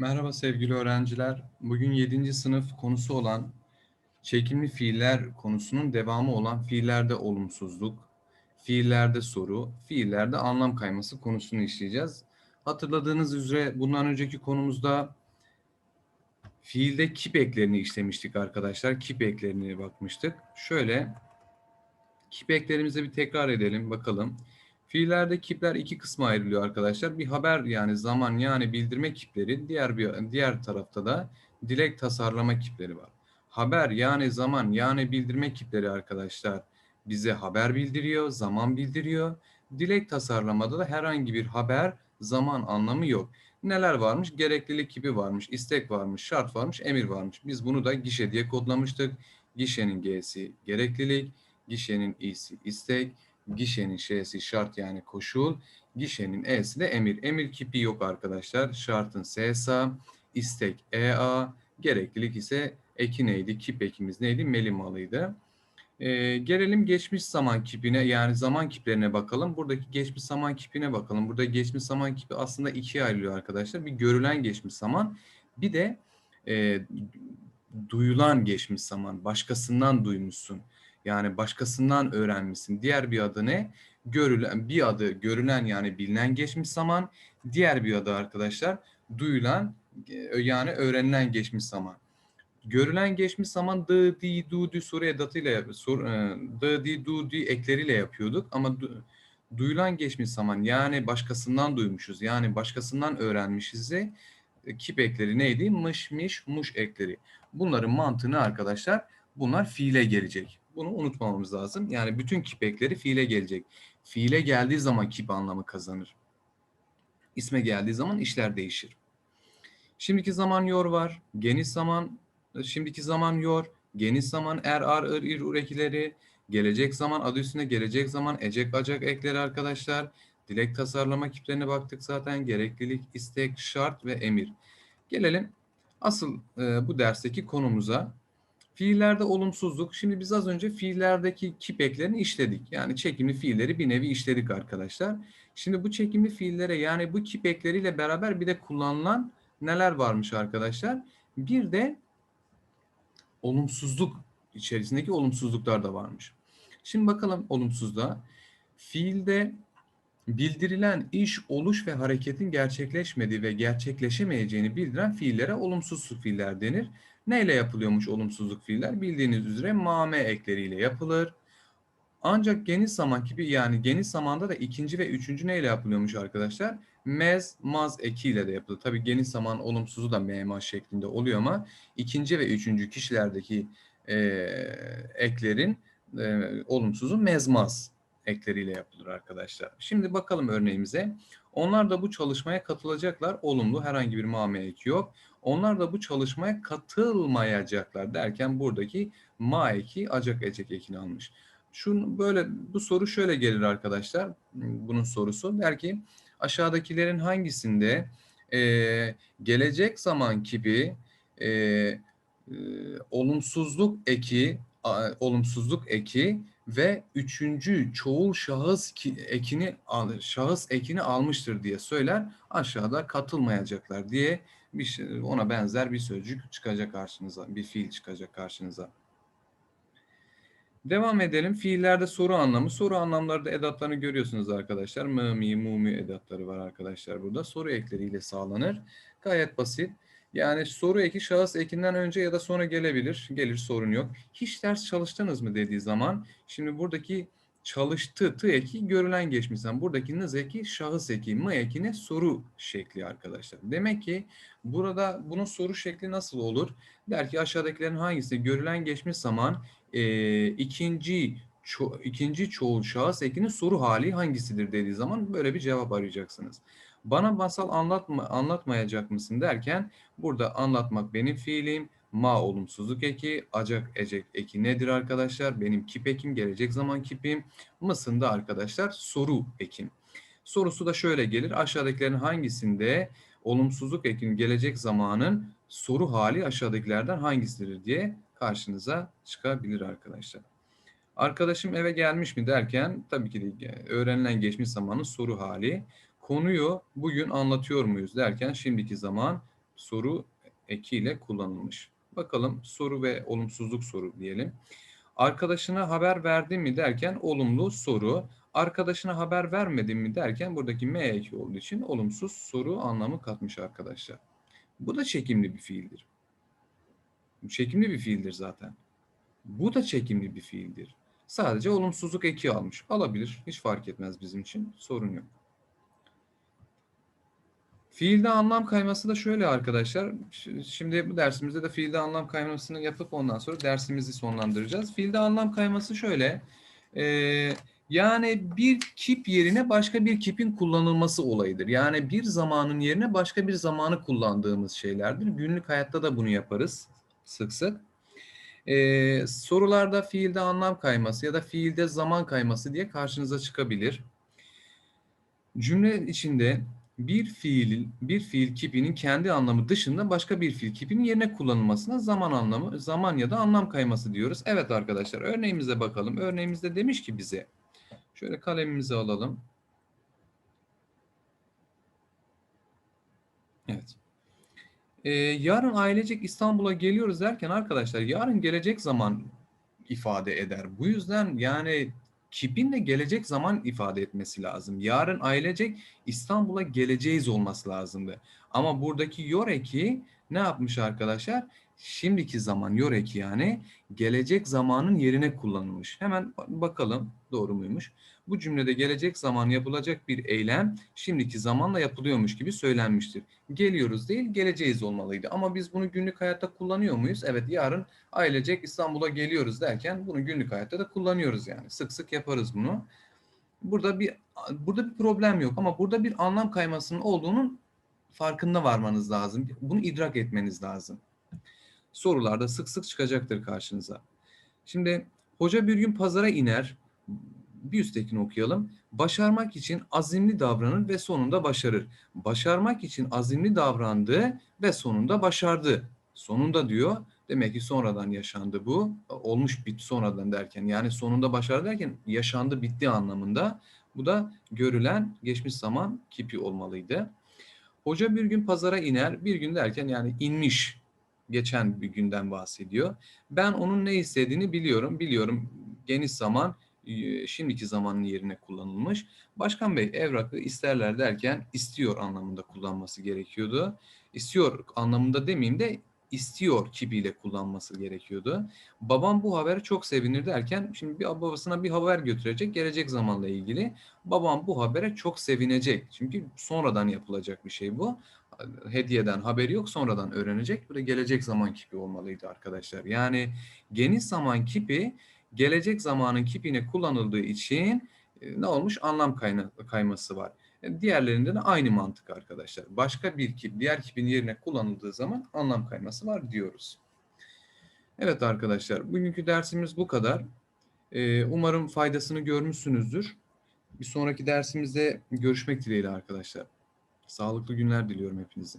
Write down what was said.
Merhaba sevgili öğrenciler. Bugün 7. sınıf konusu olan çekimli fiiller konusunun devamı olan fiillerde olumsuzluk, fiillerde soru, fiillerde anlam kayması konusunu işleyeceğiz. Hatırladığınız üzere bundan önceki konumuzda fiilde kip eklerini işlemiştik arkadaşlar. Kip eklerine bakmıştık. Şöyle kip eklerimize bir tekrar edelim bakalım. Fiillerde kipler iki kısma ayrılıyor arkadaşlar. Bir haber yani zaman yani bildirme kipleri, diğer bir diğer tarafta da dilek tasarlama kipleri var. Haber yani zaman yani bildirme kipleri arkadaşlar bize haber bildiriyor, zaman bildiriyor. Dilek tasarlamada da herhangi bir haber, zaman anlamı yok. Neler varmış? Gereklilik kipi varmış, istek varmış, şart varmış, emir varmış. Biz bunu da gişe diye kodlamıştık. Gişenin G'si gereklilik, gişenin i'si istek, Gişenin Ş'si şart yani koşul. Gişenin E'si de emir. Emir kipi yok arkadaşlar. Şartın S'sa, istek EA, gereklilik ise eki neydi? Kip ekimiz neydi? Melimalıydı. Ee, gelelim geçmiş zaman kipine yani zaman kiplerine bakalım. Buradaki geçmiş zaman kipine bakalım. Burada geçmiş zaman kipi aslında ikiye ayrılıyor arkadaşlar. Bir görülen geçmiş zaman bir de e, duyulan geçmiş zaman. Başkasından duymuşsun. Yani başkasından öğrenmişsin. Diğer bir adı ne? Görülen bir adı görülen yani bilinen geçmiş zaman. Diğer bir adı arkadaşlar duyulan e, yani öğrenilen geçmiş zaman. Görülen geçmiş zaman d, di, du, dü soru edatıyla sor, e, d, di, du, di ekleriyle yapıyorduk ama du, duyulan geçmiş zaman yani başkasından duymuşuz yani başkasından öğrenmişiz de e, kip ekleri neydi? Mış, miş, muş ekleri. Bunların mantığını arkadaşlar bunlar fiile gelecek. Bunu unutmamamız lazım. Yani bütün kip ekleri fiile gelecek. Fiile geldiği zaman kip anlamı kazanır. İsme geldiği zaman işler değişir. Şimdiki zaman yor var. Geniş zaman, şimdiki zaman yor. Geniş zaman er, ar, ır, ir, ur. Gelecek zaman adı üstünde gelecek zaman ecek, acak ekleri arkadaşlar. Dilek tasarlama kiplerine baktık zaten. Gereklilik, istek, şart ve emir. Gelelim asıl e, bu dersteki konumuza. Fiillerde olumsuzluk. Şimdi biz az önce fiillerdeki kip eklerini işledik. Yani çekimli fiilleri bir nevi işledik arkadaşlar. Şimdi bu çekimli fiillere yani bu kip ekleriyle beraber bir de kullanılan neler varmış arkadaşlar? Bir de olumsuzluk içerisindeki olumsuzluklar da varmış. Şimdi bakalım olumsuzluğa. Fiilde bildirilen iş, oluş ve hareketin gerçekleşmediği ve gerçekleşemeyeceğini bildiren fiillere olumsuz fiiller denir. Neyle yapılıyormuş olumsuzluk fiiller? Bildiğiniz üzere mame ekleriyle yapılır. Ancak geniş zaman gibi yani geniş zamanda da ikinci ve üçüncü neyle yapılıyormuş arkadaşlar? Mez, maz ekiyle de yapılır. Tabii geniş zaman olumsuzu da mema şeklinde oluyor ama ikinci ve üçüncü kişilerdeki e, eklerin e, olumsuzu mezmaz ekleriyle yapılır arkadaşlar. Şimdi bakalım örneğimize. Onlar da bu çalışmaya katılacaklar. Olumlu herhangi bir mame eki yok. Onlar da bu çalışmaya katılmayacaklar derken buradaki ma eki acak ecek ekini almış. Şun böyle bu soru şöyle gelir arkadaşlar. Bunun sorusu der ki aşağıdakilerin hangisinde e, gelecek zaman gibi e, e, olumsuzluk eki a, olumsuzluk eki ve üçüncü çoğul şahıs ki, ekini şahıs ekini almıştır diye söyler. Aşağıda katılmayacaklar diye bir şey, ona benzer bir sözcük çıkacak karşınıza, bir fiil çıkacak karşınıza. Devam edelim. Fiillerde soru anlamı. Soru anlamları edatlarını görüyorsunuz arkadaşlar. Mı, mi, mu, mi edatları var arkadaşlar burada. Soru ekleriyle sağlanır. Gayet basit. Yani soru eki şahıs ekinden önce ya da sonra gelebilir. Gelir sorun yok. Hiç ders çalıştınız mı dediği zaman şimdi buradaki çalıştı tı eki görülen geçmiş zaman. Buradaki nız eki şahıs eki, mı ekine soru şekli arkadaşlar. Demek ki burada bunun soru şekli nasıl olur? Der ki aşağıdakilerin hangisi görülen geçmiş zaman e, ikinci ço ikinci çoğul şahıs ekinin soru hali hangisidir dediği zaman böyle bir cevap arayacaksınız. Bana masal anlatma, anlatmayacak mısın derken burada anlatmak benim fiilim. Ma olumsuzluk eki, acak ecek eki nedir arkadaşlar? Benim kip ekim, gelecek zaman kipim. Mısın da arkadaşlar soru ekim. Sorusu da şöyle gelir. Aşağıdakilerin hangisinde olumsuzluk ekin gelecek zamanın soru hali aşağıdakilerden hangisidir diye karşınıza çıkabilir arkadaşlar. Arkadaşım eve gelmiş mi derken tabii ki de öğrenilen geçmiş zamanın soru hali. Konuyu bugün anlatıyor muyuz derken şimdiki zaman soru ekiyle kullanılmış. Bakalım soru ve olumsuzluk soru diyelim. Arkadaşına haber verdin mi derken olumlu soru. Arkadaşına haber vermedin mi derken buradaki M eki olduğu için olumsuz soru anlamı katmış arkadaşlar. Bu da çekimli bir fiildir. Çekimli bir fiildir zaten. Bu da çekimli bir fiildir. Sadece olumsuzluk eki almış. Alabilir. Hiç fark etmez bizim için. Sorun yok. Fiilde anlam kayması da şöyle arkadaşlar. Şimdi bu dersimizde de fiilde anlam kaymasını yapıp ondan sonra dersimizi sonlandıracağız. Fiilde anlam kayması şöyle. Ee, yani bir kip yerine başka bir kipin kullanılması olayıdır. Yani bir zamanın yerine başka bir zamanı kullandığımız şeylerdir. Günlük hayatta da bunu yaparız sık sık. Ee, sorularda fiilde anlam kayması ya da fiilde zaman kayması diye karşınıza çıkabilir. Cümle içinde bir fiil bir fiil kipinin kendi anlamı dışında başka bir fiil kipinin yerine kullanılmasına zaman anlamı, zaman ya da anlam kayması diyoruz. Evet arkadaşlar örneğimize bakalım. Örneğimizde demiş ki bize şöyle kalemimizi alalım. Evet. Ee, yarın ailecek İstanbul'a geliyoruz derken arkadaşlar yarın gelecek zaman ifade eder. Bu yüzden yani kipin de gelecek zaman ifade etmesi lazım. Yarın ailecek İstanbul'a geleceğiz olması lazımdı. Ama buradaki yor eki ne yapmış arkadaşlar? Şimdiki zaman yor eki yani gelecek zamanın yerine kullanılmış. Hemen bakalım doğru muymuş? Bu cümlede gelecek zaman yapılacak bir eylem şimdiki zamanla yapılıyormuş gibi söylenmiştir. Geliyoruz değil geleceğiz olmalıydı. Ama biz bunu günlük hayatta kullanıyor muyuz? Evet yarın ailecek İstanbul'a geliyoruz derken bunu günlük hayatta da kullanıyoruz yani. Sık sık yaparız bunu. Burada bir burada bir problem yok ama burada bir anlam kaymasının olduğunun farkında varmanız lazım. Bunu idrak etmeniz lazım. Sorularda sık sık çıkacaktır karşınıza. Şimdi hoca bir gün pazara iner. Bir üsttekini okuyalım. Başarmak için azimli davranır ve sonunda başarır. Başarmak için azimli davrandı ve sonunda başardı. Sonunda diyor. Demek ki sonradan yaşandı bu. Olmuş bitti sonradan derken yani sonunda başardı derken yaşandı bitti anlamında. Bu da görülen geçmiş zaman kipi olmalıydı. Hoca bir gün pazara iner. Bir gün derken yani inmiş. Geçen bir günden bahsediyor. Ben onun ne istediğini biliyorum. Biliyorum geniş zaman e, şimdiki zamanın yerine kullanılmış. Başkan Bey evrakı isterler derken istiyor anlamında kullanması gerekiyordu. İstiyor anlamında demeyeyim de istiyor kipiyle kullanması gerekiyordu. Babam bu habere çok sevinir derken şimdi bir babasına bir haber götürecek gelecek zamanla ilgili. Babam bu habere çok sevinecek. Çünkü sonradan yapılacak bir şey bu. Hediyeden haberi yok sonradan öğrenecek. Bu da gelecek zaman kipi olmalıydı arkadaşlar. Yani geniş zaman kipi gelecek zamanın kipine kullanıldığı için e, ne olmuş? Anlam kayması var. E, Diğerlerinde de aynı mantık arkadaşlar. Başka bir kip diğer kipin yerine kullanıldığı zaman anlam kayması var diyoruz. Evet arkadaşlar bugünkü dersimiz bu kadar. E, Umarım faydasını görmüşsünüzdür. Bir sonraki dersimizde görüşmek dileğiyle arkadaşlar. Sağlıklı günler diliyorum hepinize.